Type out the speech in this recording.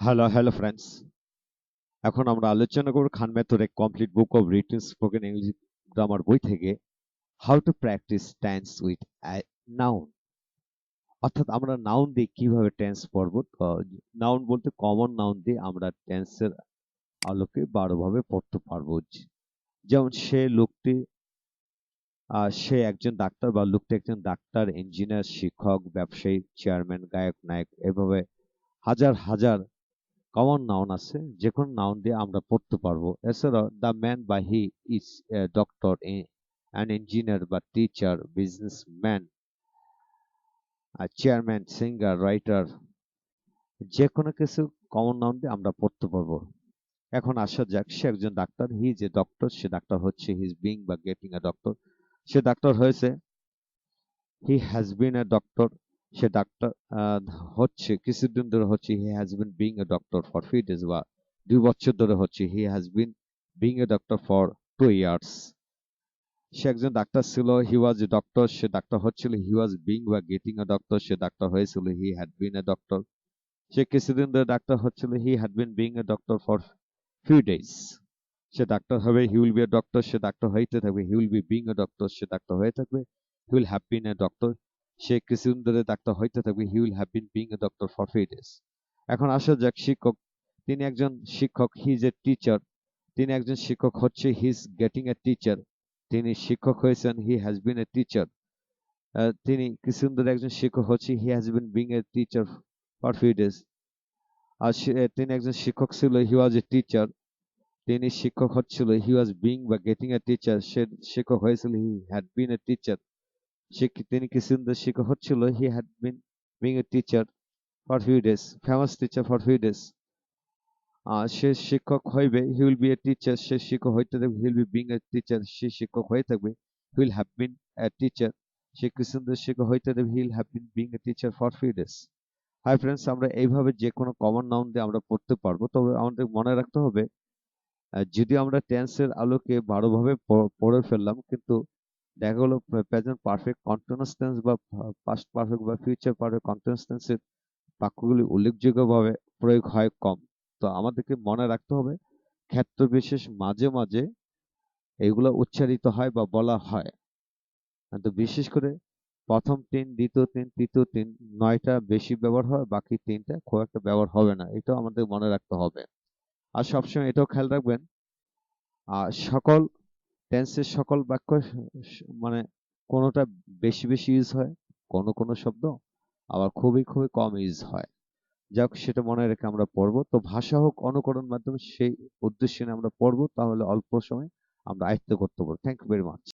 Hello hello friends এখন আমরা আলোচনা করব Khan method a complete book of written spoken English grammar বই থেকে how to practice tense with noun অর্থাৎ আমরা নাউন দিয়ে কীভাবে টেন্স পড়ব? নাউন বলতে কমন নাউন দিয়ে আমরা টেন্সের আলোকে বারোভাবে পড়তে পারব। যেমন সে লোকটি সে একজন ডাক্তার বা লোকটি একজন ডাক্তার ইঞ্জিনিয়ার শিক্ষক, ব্যবসায়ী চেয়ারম্যান গায়ক, নায়ক, এভাবে হাজার হাজার কমন নাউন আছে যে কোনো নাউন দিয়ে আমরা পড়তে পারব। এছাড়াও দ্য ম্যান বা he is doctor an engineer বা teacher business businessman chairman singer writer যে কোনো কিছু কমন নাউন দিয়ে আমরা পড়তে পারব। এখন আসা যাক, সে একজন ডাক্তার হি যে ডক্টর সে ডাক্তার হচ্ছে হিজ বিং বা গেটিং এ ডক্টর সে ডাক্তার হয়েছে he has been a doctor সে ডাক্তার হচ্ছে, কিছুদিন ধরে হচ্ছে he has been being a doctor for few days বা দুই বছর ধরে হচ্ছে he has been being a doctor for two years সে একজন ডাক্তার ছিল হি ওয়াজ এ ডক্টর সে ডাক্তার হচ্ছিল হি ওয়াজ বিং বা গেটিং এ ডক্টর সে ডাক্তার হয়েছিল he had been a doctor সে কিছুদিন ধরে ডাক্তার হচ্ছিল he had been being a doctor for few days সে ডাক্তার হবে he will be a doctor সে ডাক্তার হইতে থাকবে he will be being a doctor সে ডাক্তার হয়ে থাকবে he will have been a doctor সে কিছুদিন ডাক্তার হইতে থাকবে। He will have been being a doctor for few days এখন আসা যাক, শিক্ষক, তিনি একজন শিক্ষক হি ইজ এ টিচার তিনি একজন শিক্ষক হচ্ছে he is getting a teacher তিনি শিক্ষক হয়েছেন হি হ্যাজ বিন এ টিচার তিনি কিছুদিন একজন শিক্ষক হচ্ছে he has been being a teacher for few days আর তিনি একজন শিক্ষক ছিল হি ওয়াজ এ টিচার তিনি শিক্ষক হচ্ছিল হি ওয়াজ বিং বা গেটিং এ টিচার সে শিক্ষক হয়েছিল he had been a teacher তিনি কিছুদিন শিক্ষক হচ্ছিল। He had been being a teacher for few days famous teacher for few days সে শিক্ষক হইবে he will be a teacher সে শিক্ষক হইতে থাকবে he will be being a teacher সে শিক্ষক হয়ে থাকবে he will have been a teacher সে ধরে শিক্ষক হইতে থাকবে will have been being a teacher for few days hi friends আমরা এইভাবে যে কোনো কমন নাউন দিয়ে আমরা পড়তে পারব, তবে আমাদের মনে রাখতে হবে যদি আমরা টেন্সের আলোকে ভালোভাবে পড়ে ফেললাম, কিন্তু দেখা গেলো প্রেজেন্ট পারফেক্ট কন্টিনিউয়াস টেন্স বা পাস্ট পারফেক্ট বা ফিউচার পারফেক্ট কন্টিনিউয়াস টেন্সের বাক্যগুলি উল্লেখযোগ্যভাবে প্রয়োগ হয় কম। তো আমাদেরকে মনে রাখতে হবে, ক্ষেত্র বিশেষ মাঝে মাঝে এগুলো উচ্চারিত হয় বা বলা হয়। তো বিশেষ করে প্রথম তিন, দ্বিতীয় তিন, তৃতীয় তিন, নয়টা বেশি ব্যবহার হয়, বাকি তিনটা খুব একটা ব্যবহার হবে না, এটাও আমাদের মনে রাখতে হবে। আর সবসময় এটাও খেয়াল রাখবেন আর সকল টেন্সের সকল বাক্য মানে কোনোটা বেশি বেশি ইউজ হয়, কোনো কোনো শব্দ আবার খুবই খুবই কম ইউজ হয়। যাক, সেটা মনে রেখে আমরা পড়ব। তো ভাষা হোক অনুকরণ মাধ্যমে সেই উদ্দেশ্যে আমরা পড়ব, তাহলে অল্প সময় আমরা আয়ত্ত করতে পারব। Thank you very much